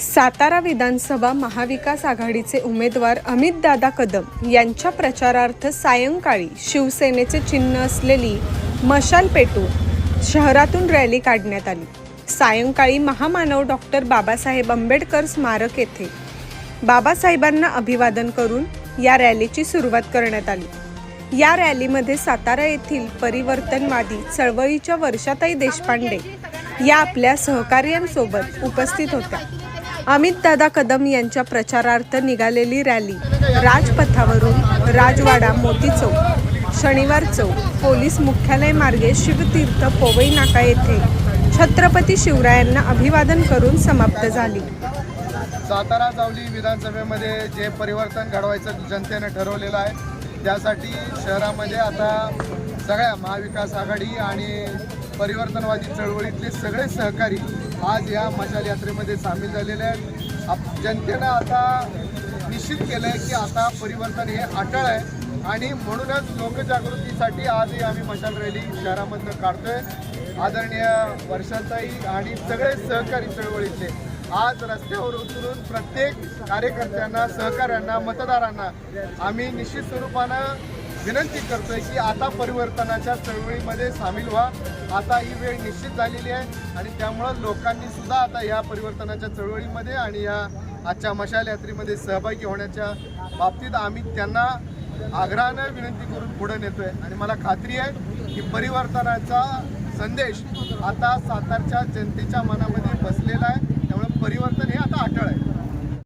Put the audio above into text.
सातारा विधानसभा महाविकास आघाडीचे उमेदवार अमितदादा कदम यांच्या प्रचारार्थ सायंकाळी शिवसेनेचे चिन्ह असलेली मशाल पेटू शहरातून रॅली काढण्यात आली. सायंकाळी महामानव डॉक्टर बाबासाहेब आंबेडकर स्मारक येथे बाबासाहेबांना अभिवादन करून या रॅलीची सुरुवात करण्यात आली. या रॅलीमध्ये सातारा येथील परिवर्तनवादी चळवळीच्या वर्षाताई देशपांडे या आपल्या सहकार्यांसोबत उपस्थित होत्या. अमितदादा कदम यांच्या प्रचारार्थ निघालेली रॅली. राजपथावरून राजवाडा मोती चौक. शनिवार चौक. पोलीस मुख्यालय मार्गे शिवतीर्थ पोवई नाका येथे. छत्रपती शिवरायांना अभिवादन करून समाप्त झाली. सातारा जावली विधानसभेमध्ये जे परिवर्तन घडवायचं जनतेनं ठरवलेलं आहे त्यासाठी शहरामध्ये आता सगळ्या महाविकास आघाडी आणि परिवर्तनवादी चळवळीतले सगळे सहकारी आज या मशाल यात्रेमध्ये सामील झालेले आहेत. आप जनतेनं आता निश्चित केलं आहे की आता परिवर्तन हे अटळ आहे. आणि म्हणूनच लोकजागृतीसाठी आजही आम्ही मशाल रॅली शहरामधनं काढतोय. आदरणीय वर्षाचाही आणि सगळे सहकारी चळवळीतले. आज रस्त्यावर उतरून प्रत्येक कार्यकर्त्यांना सहकाऱ्यांना मतदारांना आम्ही निश्चित स्वरूपानं विनंती करतोय की आता परिवर्तनाच्या चळवळीमध्ये सामील व्हा. आता ही वेळ निश्चित झालेली आहे आणि त्यामुळं लोकांनी सुद्धा आता या परिवर्तनाच्या चळवळीमध्ये आणि या आजच्या मशाल यात्रेमध्ये सहभागी होण्याच्या बाबतीत आम्ही त्यांना आग्रहानं विनंती करून पुढे नेतोय. आणि मला खात्री आहे की परिवर्तनाचा संदेश आता सातारच्या जनतेच्या मनामध्ये बसलेला आहे. त्यामुळे परिवर्तन हे आता अटळ आहे.